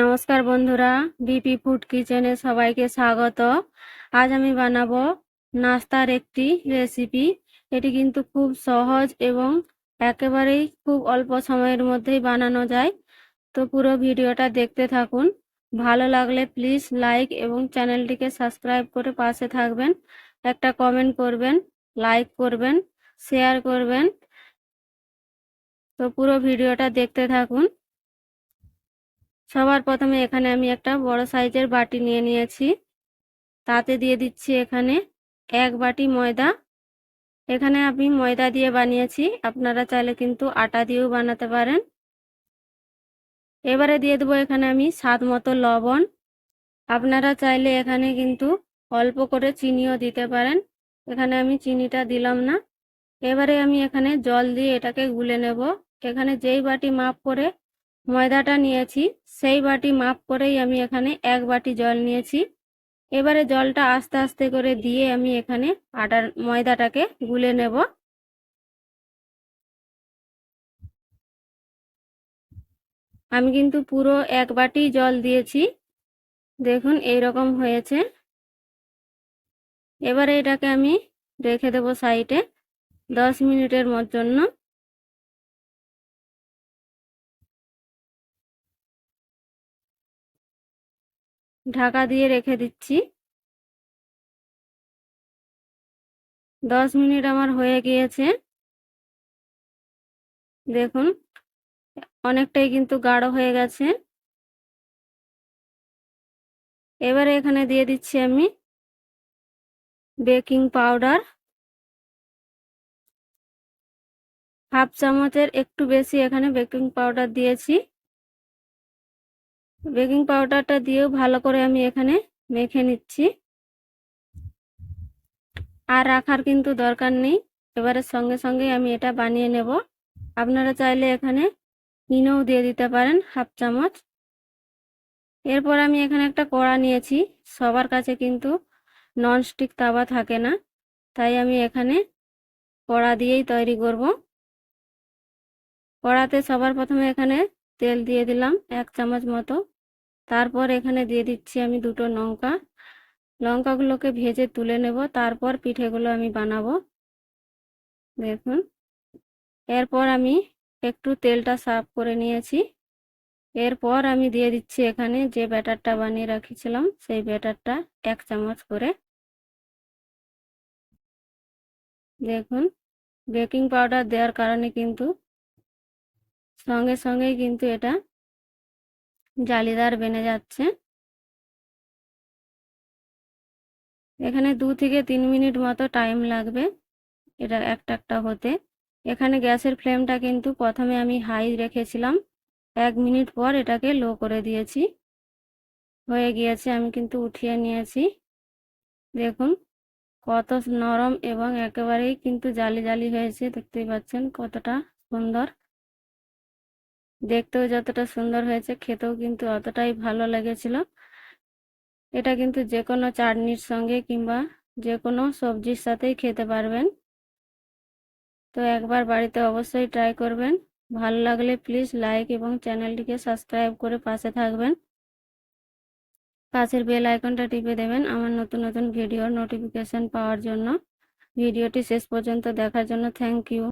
নমস্কার বন্ধুরা, BP food কিচেনে সবাইকে স্বাগত। আজ আমি বানাবো নাস্তার একটি রেসিপি। এটি কিন্তু খুব সহজ এবং একেবারেই খুব অল্প সময়ের মধ্যেই বানানো যায়। তো পুরো ভিডিওটা দেখতে থাকুন। ভালো লাগলে প্লিজ লাইক এবং চ্যানেলটিকে সাবস্ক্রাইব করে পাশে থাকবেন। একটা কমেন্ট করবেন, লাইক করবেন, শেয়ার করবেন। তো পুরো ভিডিওটা দেখতে থাকুন। সবার প্রথমে এখানে আমি একটা বড় সাইজের বাটি নিয়ে নিয়েছি। তাতে দিয়ে দিচ্ছি এখানে এক বাটি ময়দা। এখানে আমি ময়দা দিয়ে বানিয়েছি। আপনারা চাইলে কিন্তু আটা দিয়েও বানাতে পারেন। এবারে দিয়ে দেবো এখানে আমি স্বাদ মতো লবণ। আপনারা চাইলে এখানে কিন্তু অল্প করে চিনিও দিতে পারেন। এখানে আমি চিনিটা দিলাম না। এবারে আমি এখানে জল দিয়ে এটাকে গুলে নেব। এখানে যেই বাটি মাপ করে ময়দাটা নিয়েছি, সেই বাটি মাপ করেই আমি এখানে এক বাটি জল নিয়েছি। এবারে জলটা আস্তে আস্তে করে দিয়ে আমি এখানে আটার ময়দাটাকে গুলে নেব। আমি কিন্তু পুরো এক বাটি জল দিয়েছি। দেখুন এই রকম হয়েছে। এবারে এটাকে আমি রেখে দেব সাইডে দশ মিনিটের জন্য। ঢাকা দিয়ে রেখে দিচ্ছি। দশ মিনিট আমার হয়ে গিয়েছে। দেখুন, অনেকটাই কিন্তু গাঢ় হয়ে গেছে। এবারে এখানে দিয়ে দিচ্ছি আমি বেকিং পাউডার। হাফ চামচের একটু বেশি এখানে বেকিং পাউডার দিয়েছি। বেকিং পাউডারটা দিয়েও ভালো করে আমি এখানে মেখে নিচ্ছি। আর রাখার কিন্তু দরকার নেই। এবারে সঙ্গে সঙ্গে আমি এটা বানিয়ে নেব। আপনারা চাইলে এখানে ইনোও দিয়ে দিতে পারেন হাফ চামচ। এরপর আমি এখানে একটা কড়া নিয়েছি। সবার কাছে কিন্তু ননস্টিক তাওয়া থাকে না, তাই আমি এখানে কড়া দিয়েই তৈরি করব। কড়াতে সবার প্রথমে এখানে তেল দিয়ে দিলাম এক চামচ মতো। তারপর এখানে দিয়ে দিচ্ছি আমি দুটো লঙ্কা। লঙ্কাগুলোকে ভেজে তুলে নেব, তারপর পিঠেগুলো আমি বানাবো। দেখুন, এরপর আমি একটু তেলটা সাফ করে নিয়েছি। এরপর আমি দিয়ে দিচ্ছি এখানে যে ব্যাটারটা বানিয়ে রাখিছিলাম, সেই ব্যাটারটা এক চামচ করে। দেখুন, বেকিং পাউডার দেওয়ার কারণে কিন্তু সঙ্গে সঙ্গেই কিন্তু এটা জালিদার বেনে যাচ্ছে। এখানে দু থেকে তিন মিনিট মতো টাইম লাগবে এটা একটা একটা হতে। এখানে গ্যাসের ফ্লেমটা কিন্তু প্রথমে আমি হাই রেখেছিলাম। এক মিনিট পর এটাকে লো করে দিয়েছি। হয়ে গিয়েছে, আমি কিন্তু উঠিয়ে নিয়েছি। দেখুন কত নরম এবং একেবারেই কিন্তু জালি জালি হয়েছে, দেখতেই পাচ্ছেন কতটা সুন্দর। দেখতেও যতটা সুন্দর হয়েছে, খেতেও কিন্তু অতটাই ভালো লেগেছিল। এটা কিন্তু যে কোনো চাটনির সঙ্গে কিংবা যে কোনো সবজির সাথেই খেতে পারবেন। তো একবার বাড়িতে অবশ্যই ট্রাই করবেন। ভালো লাগলে প্লিজ লাইক এবং চ্যানেলটিকে সাবস্ক্রাইব করে পাশে থাকবেন। পাশের বেল আইকনটা টিপে দেবেন আমার নতুন নতুন ভিডিওর নোটিফিকেশন পাওয়ার জন্য। ভিডিওটি শেষ পর্যন্ত দেখার জন্য থ্যাংক ইউ